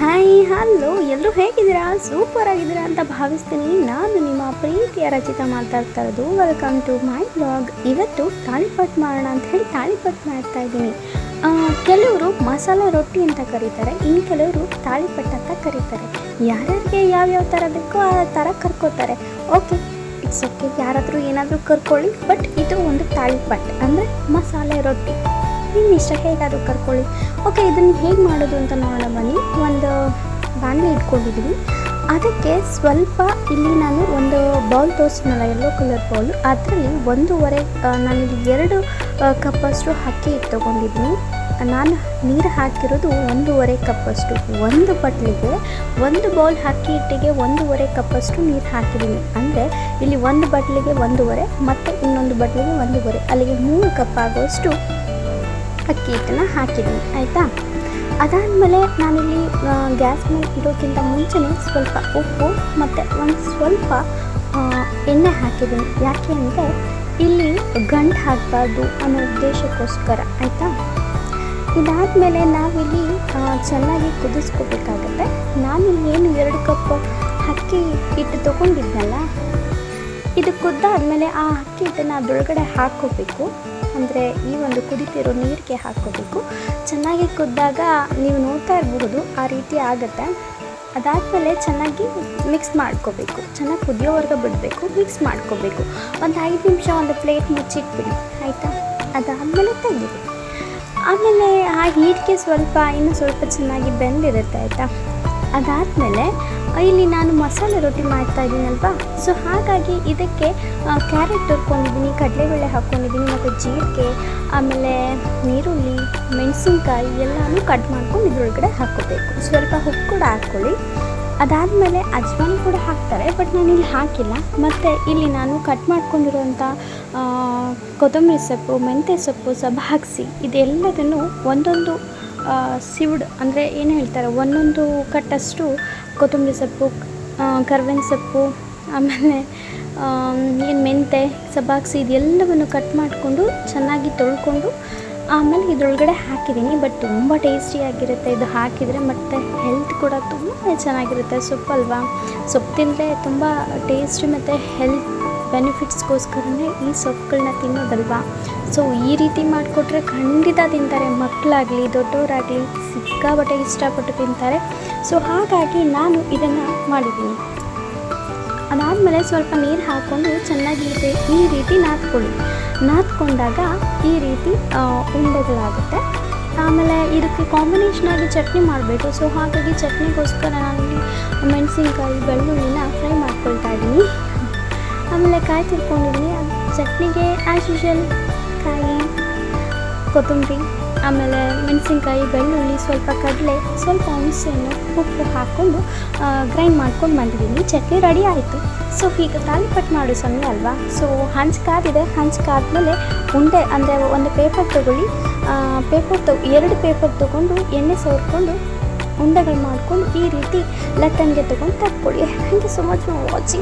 Hi hello ಎಲ್ಲರೂ ಹೇಗಿದ್ದೀರಾ? Super ಆಗಿದ್ದೀರಾ ಅಂತ ಭಾವಿಸ್ತೀನಿ. ನಾನು ನಿಮ್ಮ ಪ್ರೀತಿಯ ರಚಿತ ಮಾತಾಡ್ತಾ ಇರೋದು ವೆಲ್ಕಮ್ ಟು ಮೈ ಬ್ಲಾಗ್ ಇವತ್ತು ತಾಳಿಪಟ್ ಮಾಡೋಣ ಅಂತ ಹೇಳಿ ತಾಳಿಪಟ್ಟು ಮಾಡ್ತಾ ಇದ್ದೀನಿ. ಕೆಲವರು ಮಸಾಲೆ ರೊಟ್ಟಿ ಅಂತ ಕರೀತಾರೆ. ಇನ್ನು ಕೆಲವರು ತಾಳಿಪಟ್ ಅಂತ ಕರೀತಾರೆ. ಯಾರ್ಯಾರಿಗೆ ಯಾವ್ಯಾವ ಥರ ಬೇಕೋ ಆ ಥರ ಕರ್ಕೋತಾರೆ. ಓಕೆ ಇಟ್ಸ್ ಓಕೆ ಯಾರಾದರೂ ಏನಾದರೂ ಕರ್ಕೊಳ್ಳಿ. ಬಟ್ ಇದು ಒಂದು ತಾಳಿಪಟ್ ಅಂದರೆ ಮಸಾಲೆ ರೊಟ್ಟಿ. ನಿಮ್ಮ ಇಷ್ಟ ಹೇಗಾದರೂ ಕರ್ಕೊಳ್ಳಿ. ಓಕೆ ಇದನ್ನು ಹೇಗೆ ಮಾಡೋದು ಅಂತ ನೋಡೋಣ ಬನ್ನಿ. ಒಂದು ಬಾಣಲೆ ಇಟ್ಕೊಂಡಿದ್ದೀನಿ ಅದಕ್ಕೆ ಸ್ವಲ್ಪ ಇಲ್ಲಿ ನಾನು ಒಂದು ಬೌಲ್ ತೋರಿಸಿದ್ನಲ್ಲ ಯೆಲ್ಲೋ ಕಲರ್ ಬೌಲ್ ಅದರಲ್ಲಿ ಒಂದೂವರೆ ನಾನಿಲ್ಲಿ ಎರಡು ಕಪ್ಪಷ್ಟು ಅಕ್ಕಿ ಹಿಟ್ಟು ತೊಗೊಂಡಿದ್ದೀನಿ. ನಾನು ನೀರು ಹಾಕಿರೋದು ಒಂದೂವರೆ ಕಪ್ಪಷ್ಟು. ಒಂದು ಬಟ್ಲಿಗೆ ಒಂದು ಬೌಲ್ ಅಕ್ಕಿ ಹಿಟ್ಟಿಗೆ ಒಂದೂವರೆ ಕಪ್ಪಷ್ಟು ನೀರು ಹಾಕಿದ್ದೀನಿ. ಅಂದರೆ ಇಲ್ಲಿ ಒಂದು ಬಟ್ಲಿಗೆ ಒಂದೂವರೆ, ಮತ್ತು ಇನ್ನೊಂದು ಬಟ್ಲಿಗೆ ಒಂದೂವರೆ. ಅಲ್ಲಿಗೆ ಮೂರು ಕಪ್ ಆಗುವಷ್ಟು ಅಕ್ಕಿ ಹಿಟ್ಟನ್ನು ಹಾಕಿದ್ದೀನಿ, ಆಯಿತಾ? ಅದಾದಮೇಲೆ ನಾನಿಲ್ಲಿ ಗ್ಯಾಸ್ ಮೇಲೆ ಇಡೋಕ್ಕಿಂತ ಮುಂಚೆನೇ ಸ್ವಲ್ಪ ಉಪ್ಪು ಮತ್ತು ಒಂದು ಸ್ವಲ್ಪ ಎಣ್ಣೆ ಹಾಕಿದ್ದೀನಿ. ಯಾಕೆ ಅಂದರೆ ಇಲ್ಲಿ ಗಂಟು ಹಾಕಬಾರ್ದು ಅನ್ನೋ ಉದ್ದೇಶಕ್ಕೋಸ್ಕರ, ಆಯಿತಾ? ಇದಾದಮೇಲೆ ನಾವಿಲ್ಲಿ ಚೆನ್ನಾಗಿ ಕುದಿಸ್ಕೋಬೇಕಾಗತ್ತೆ. ನಾನು ಏನು ಎರಡು ಕಪ್ ಅಕ್ಕಿ ಹಿಟ್ಟು ತೊಗೊಂಡಿದ್ನಲ್ಲ, ಇದು ಕುದ್ದಾದಮೇಲೆ ಆ ಅಕ್ಕಿ ಹಿಟ್ಟನ್ನು ಅದರೊಳಗಡೆ ಹಾಕ್ಕೋಬೇಕು. ಅಂದರೆ ಈ ಒಂದು ಕುದಿತಿರೋ ನೀರಿಗೆ ಹಾಕ್ಕೋಬೇಕು. ಚೆನ್ನಾಗಿ ಕುದ್ದಾಗ ನೀವು ನೋಡ್ತಾ ಇರಬಹುದು, ಆ ರೀತಿ ಆಗುತ್ತೆ. ಅದಾದಮೇಲೆ ಚೆನ್ನಾಗಿ ಮಿಕ್ಸ್ ಮಾಡ್ಕೋಬೇಕು. ಚೆನ್ನಾಗಿ ಕುದಿಯೋವರೆಗೆ ಬಿಡಬೇಕು ಮಿಕ್ಸ್ ಮಾಡ್ಕೋಬೇಕು. ಒಂದು ಐದು ನಿಮಿಷ ಒಂದು ಪ್ಲೇಟ್ ಮುಚ್ಚಿಟ್ಬಿಡಿ, ಆಯಿತಾ? ಅದಾದಮೇಲೆ ತೆಗಿಬೇಕು ಆಮೇಲೆ ಆ ಹೀಟ್ಗೆ ಸ್ವಲ್ಪ ಇನ್ನೂ ಸ್ವಲ್ಪ ಚೆನ್ನಾಗಿ ಬೆಂದಿರುತ್ತೆ, ಆಯಿತಾ? ಅದಾದಮೇಲೆ ಇಲ್ಲಿ ನಾನು ಮಸಾಲೆ ರೊಟ್ಟಿ ಮಾಡ್ತಾ ಇದ್ದೀನಲ್ವಾ? ಸೊ ಹಾಗಾಗಿ ಇದಕ್ಕೆ ಕ್ಯಾರೆಟ್ ತುರ್ಕೊಂಡಿದ್ದೀನಿ, ಕಡಲೆಬೇಳೆ ಹಾಕ್ಕೊಂಡಿದ್ದೀನಿ ಮತ್ತು ಜೀರಿಗೆ, ಆಮೇಲೆ ನೀರುಳ್ಳಿ ಮೆಣಸಿನ್ಕಾಯಿ ಎಲ್ಲನೂ ಕಟ್ ಮಾಡ್ಕೊಂಡು ಇದ್ರೊಳಗಡೆ ಹಾಕ್ಕೋಬೇಕು. ಸ್ವಲ್ಪ ಉಪ್ಪು ಕೂಡ ಹಾಕ್ಕೊಳ್ಳಿ. ಅದಾದಮೇಲೆ ಅಜ್ವಾನ ಕೂಡ ಹಾಕ್ತಾರೆ, ಬಟ್ ನಾನು ಇಲ್ಲಿ ಹಾಕಿಲ್ಲ. ಮತ್ತು ಇಲ್ಲಿ ನಾನು ಕಟ್ ಮಾಡ್ಕೊಂಡಿರುವಂಥ ಕೊತ್ತಂಬರಿ ಸೊಪ್ಪು, ಮೆಂತ್ಯ ಸೊಪ್ಪು ಸಬ್ಬಾಕ್ಸಿ ಇದೆಲ್ಲದನ್ನು ಒಂದೊಂದು ಸಿವ್ಡ್ ಅಂದರೆ ಏನು ಹೇಳ್ತಾರೆ? ಒಂದೊಂದು ಕಟ್ಟಷ್ಟು ಕೊತ್ತಂಬರಿ ಸೊಪ್ಪು ಕರ್ವೆನ್ ಕರ್ಬೇವಿನ ಸೊಪ್ಪು, ಆಮೇಲೆ ಏನು ಮೆಂತೆ ಸಬಾಕ್ಸಿ ಇದೆಲ್ಲವನ್ನು ಕಟ್ ಮಾಡಿಕೊಂಡು ಚೆನ್ನಾಗಿ ತೊಳ್ಕೊಂಡು ಆಮೇಲೆ ಇದರೊಳಗಡೆ ಹಾಕಿದ್ದೀನಿ. ಬಟ್ ತುಂಬ ಟೇಸ್ಟಿಯಾಗಿರುತ್ತೆ ಇದು ಹಾಕಿದರೆ. ಮತ್ತು ಹೆಲ್ತ್ ಕೂಡ ತುಂಬಾ ಚೆನ್ನಾಗಿರುತ್ತೆ. ಸೊಪ್ಪಲ್ವಾ? ಸೊಪ್ಪು ತಿಂದರೆ ತುಂಬ ಟೇಸ್ಟಿ ಮತ್ತು ಹೆಲ್ತ್ ಬೆನಿಫಿಟ್ಸ್ಗೋಸ್ಕರನೇ ಈ ಸೊಪ್ಪುಗಳನ್ನ ತಿನ್ನೋದಲ್ವಾ? ಸೊ ಈ ರೀತಿ ಮಾಡಿಕೊಟ್ರೆ ಖಂಡಿತ ತಿಂತಾರೆ. ಮಕ್ಕಳಾಗಲಿ ದೊಡ್ಡವರಾಗಲಿ ಸಿಕ್ಕಾಪಟ್ಟೆ ಇಷ್ಟಪಟ್ಟು ತಿಂತಾರೆ. ಸೊ ಹಾಗಾಗಿ ನಾನು ಇದನ್ನು ಮಾಡಿದ್ದೀನಿ. ಅದಾದಮೇಲೆ ಸ್ವಲ್ಪ ನೀರು ಹಾಕ್ಕೊಂಡು ಚೆನ್ನಾಗಿ ಈ ರೀತಿ ನಾದ್ಕೊಳ್ಳಿ. ನಾದ್ಕೊಂಡಾಗ ಈ ರೀತಿ ಉಂಡೆಗಳಾಗುತ್ತೆ. ಆಮೇಲೆ ಇದಕ್ಕೆ ಕಾಂಬಿನೇಷನಾಗಿ ಚಟ್ನಿ ಮಾಡಬೇಕು. ಸೊ ಹಾಗಾಗಿ ಚಟ್ನಿಗೋಸ್ಕರ ನಾನು ಮೆಣಸಿನ್ಕಾಯಿ, ಬೆಳ್ಳುಳ್ಳಿನ ಫ್ರೈ ಮಾಡ್ಕೊಳ್ತಾ ಇದ್ದೀನಿ. ಆಮೇಲೆ ಕಾಯಿ ತಿರ್ಕೊಂಡಿದ್ವಿ. ಚಟ್ನಿಗೆ ಆ್ಯಸ್ ಯೂಶಲ್ ಕಾಯಿ, ಕೊತ್ತಂಬರಿ, ಆಮೇಲೆ ಮೆಣಸಿನ್ಕಾಯಿ, ಬೆಳ್ಳುಳ್ಳಿ, ಸ್ವಲ್ಪ ಕಡಲೆ, ಸ್ವಲ್ಪ ಹುಣಸೆಹಣ್ಣು, ಉಪ್ಪು ಹಾಕ್ಕೊಂಡು ಗ್ರೈಂಡ್ ಮಾಡ್ಕೊಂಡು ಬಂದಿದ್ದೀನಿ. ಚಟ್ನಿ ರೆಡಿ ಆಯಿತು. ಸೊ ಈಗ ಕಟ್ ಮಾಡೋ ಸಮಯ ಅಲ್ವಾ? ಸೊ ಹಂಚು ಕಾದಿದೆ. ಹಂಚು ಕಾದ್ಮೇಲೆ ಉಂಡೆ, ಅಂದರೆ ಒಂದು ಪೇಪರ್ ತೊಗೊಳ್ಳಿ. ಪೇಪರ್ ತೊ, ಎರಡು ಪೇಪರ್ ತೊಗೊಂಡು ಎಣ್ಣೆ ಸೋರ್ಕೊಂಡು ಉಂಡೆಗಳು ಮಾಡಿಕೊಂಡು ಈ ರೀತಿ ಲಟ್ಟಣಿಗೆ ತಗೊಂಡು ತಕ್ಕೊಳ್ಳಿ thank you so much for watching